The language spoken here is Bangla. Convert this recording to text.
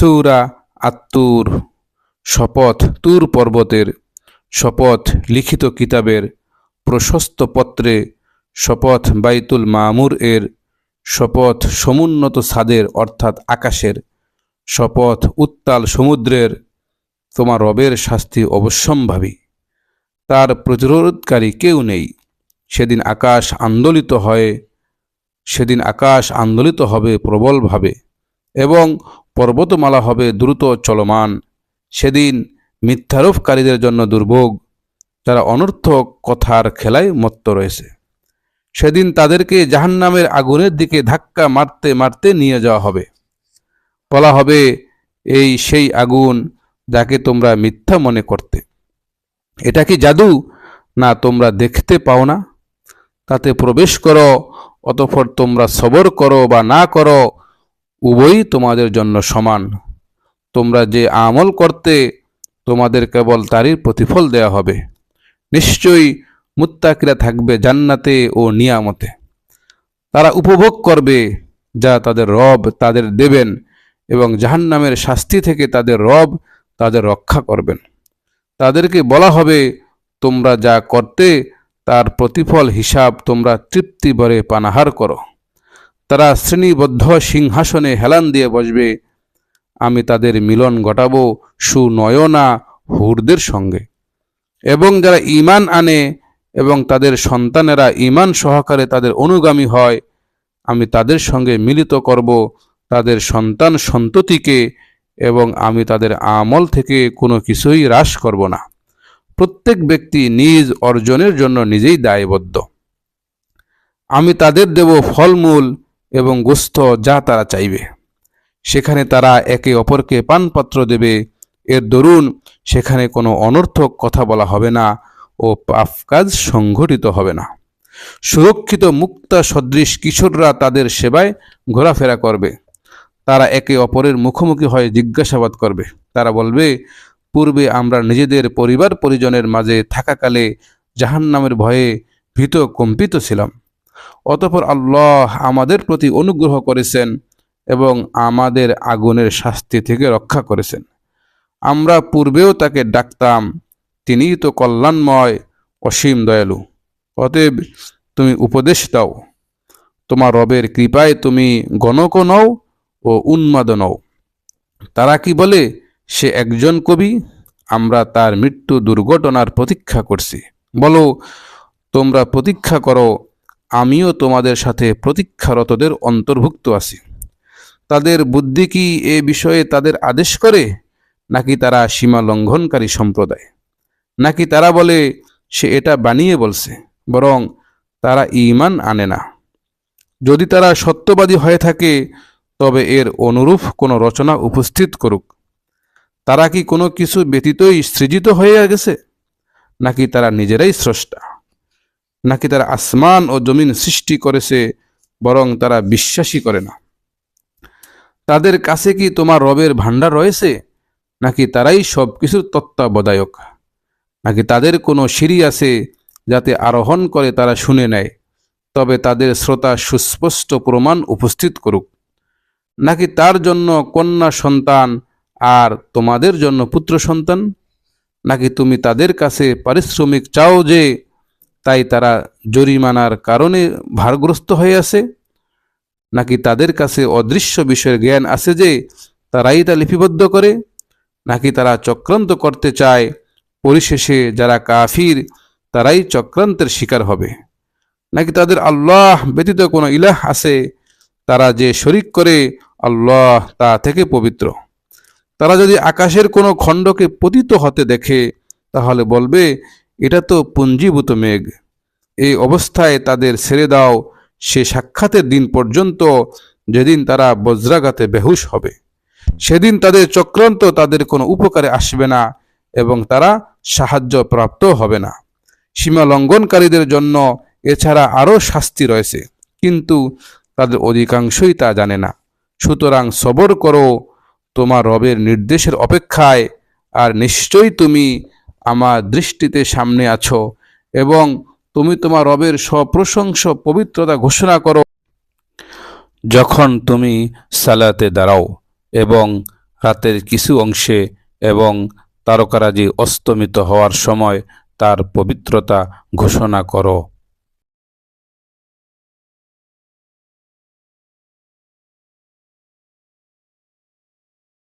সৌরা আত্তুর শপথ তুর পর্বতের, শপথ লিখিত কিতাবের, প্রশস্ত পত্রে, শপথ বাইতুল মামুর এর, শপথ সমুন্নত ছাদের অর্থাৎ আকাশের, শপথ উত্তাল সমুদ্রের, তোমার রবের শাস্তি অবশ্যম্ভাবী। তার প্রতিরোধকারী কেউ নেই। সেদিন আকাশ আন্দোলিত হয়, সেদিন আকাশ আন্দোলিত হবে প্রবলভাবে। এবং পর্বতমালা হবে দ্রুত চলমান। সেদিন মিথ্যারোপকারীদের জন্য দুর্ভোগ, যারা অনর্থক কথার খেলায় মত্ত রয়েছে। সেদিন তাদেরকে জাহান্নামের আগুনের দিকে ধাক্কা মারতে মারতে নিয়ে যাওয়া হবে। বলা হবে, এই সেই আগুন যাকে তোমরা মিথ্যা মনে করতে। এটা কি জাদু? না, তোমরা দেখতে পাও না। তাতে প্রবেশ করো, অতঃপর তোমরা সবর করো বা না করো উভয়ই তোমাদের জন্য সমান। তোমরা যে আমল করতে তোমাদের কেবল তারই প্রতিফল দেয়া হবে। নিশ্চয়ই মুত্তাকিরা থাকবে জান্নাতে ও নিয়ামতে। তারা উপভোগ করবে যা তাদের রব তাদের দেবেন এবং জাহান্নামের শাস্তি থেকে তাদের রব তাদের রক্ষা করবেন। তাদেরকে বলা হবে, তোমরা যা করতে তার প্রতিফল হিসাব তোমরা তৃপ্তি ভরে পানাহার করো। তারা শ্রেণীবদ্ধ সিংহাসনে হেলান দিয়ে বসবে। আমি তাদের মিলন ঘটাব সুনয়না হুরদের সঙ্গে। এবং যারা ঈমান আনে এবং তাদের সন্তানেরা ঈমান সহকারে তাদের অনুগামী হয়, আমি তাদের সঙ্গে মিলিত করব তাদের সন্তান সন্ততিকে এবং আমি তাদের আমল থেকে কোনো কিছুই হ্রাস করব না। প্রত্যেক ব্যক্তি নিজ অর্জনের জন্য নিজেই দায়বদ্ধ। আমি তাদের দেব ফলমূল এবং গোস্ত যা তারা চাইবে। সেখানে তারা একে অপরকে পানপত্র দেবে। এর দরুন সেখানে কোনো অনর্থক কথা বলা হবে না ও পাপ কাজ সংঘটিত হবে না। সুরক্ষিত মুক্তা সদৃশ কিশোররা তাদের সেবায় ঘোরাফেরা করবে। তারা একে অপরের মুখোমুখি হয়ে জিজ্ঞাসাবাদ করবে। তারা বলবে, পূর্বে আমরা নিজেদের পরিবার পরিজনের মাঝে থাকাকালে জাহান্নামের ভয়ে ভীত কম্পিত ছিলাম। অতপর আল্লাহ আমাদের প্রতি অনুগ্রহ করেছেন এবং আমাদের আগুনের শাস্তি থেকে রক্ষা করেছেন। আমরা পূর্বেও তাকে ডাকতাম, তিনিই তো কল্যাণময়, অসীম দয়ালু। অতএব তুমি উপদেশ দাও। তোমার রবের কৃপায় তুমি গণক নও ও উন্মাদ নও। তারা কি বলে? সে একজন কবি, আমরা তার মৃত্যু দুর্ঘটনার প্রতীক্ষা করছি। বলো, তোমরা প্রতীক্ষা করো আমিও তোমাদের সাথে প্রতীক্ষারতদের অন্তর্ভুক্ত আছি। তাদের বুদ্ধি কি এ বিষয়ে তাদের আদেশ করে? নাকি তারা সীমা লঙ্ঘনকারী সম্প্রদায়? নাকি তারা বলে, সে এটা বানিয়ে বলছে, বরং তারা ইমান আনে না যদি তারা সত্যবাদী হয়ে থাকে, তবে এর অনুরূপ কোনো রচনা উপস্থিত করুক। তারা কি কোনো কিছু ব্যতীতই সৃজিত হয়ে গেছে? নাকি তারা নিজেরাই স্রষ্টা? নাকি তারা আসমান ও জমিন সৃষ্টি করেছে বরং তারা বিশ্বাসই করে না? তাদের কাছে কি তোমার রবের ভাণ্ডার রয়েছে? নাকি তারাই সব কিছুর তত্ত্বাবধায়ক? নাকি তাদের কোনো সিঁড়ি আছে যাতে আরোহণ করে তারা শুনে নেয়? তবে তাদের শ্রোতা সুস্পষ্ট প্রমাণ উপস্থিত করুক। নাকি তার জন্য কন্যা সন্তান আর তোমাদের জন্য পুত্র সন্তান? নাকি তুমি তাদের কাছে পারিশ্রমিক চাও যে তাই তারা জরিমানার কারণে ভারগ্রস্ত হয়ে আছে। নাকি তাদের কাছে অদৃশ্য বিষয়ের জ্ঞান আছে যে তারাই তা লিপিবদ্ধ করে? নাকি তারা চক্রান্ত করতে চায়? পরিশেষে যারা কাফির, তারাই চক্রান্তের শিকার হবে। নাকি তাদের আল্লাহ ব্যতীত কোনো ইলাহ আছে? তারা যে শরিক করে, আল্লাহ তা থেকে পবিত্র। তারা যদি আকাশের কোনো খণ্ডকে পতিত হতে দেখে, তাহলে বলবে এটা তো পুঞ্জীভূত মেঘ। এই অবস্থায় তাদের ছেড়ে দাও, সে সাক্ষাতের দিন পর্যন্ত যেদিন তারা বজ্রাঘাতে বেহুশ হবে। সেদিন তাদের চক্রান্ত তাদের কোনো উপকারে আসবে না এবং তারা সাহায্য প্রাপ্ত হবে না। সীমা লঙ্ঘনকারীদের জন্য এছাড়া আরও শাস্তি রয়েছে, কিন্তু তাদের অধিকাংশই তা জানে না। সুতরাং সবর করো, তোমার রবের নির্দেশের অপেক্ষায়, আর নিশ্চয়ই তুমি আমার দৃষ্টিতে সামনে আছো এবং তুমি তোমার রবের সপ্রশংস পবিত্রতা ঘোষণা করো। যখন তুমি সালাতে দাঁড়াও এবং রাতের কিছু অংশে এবং তারকারাজি অস্তমিত হওয়ার সময় তার পবিত্রতা ঘোষণা করো।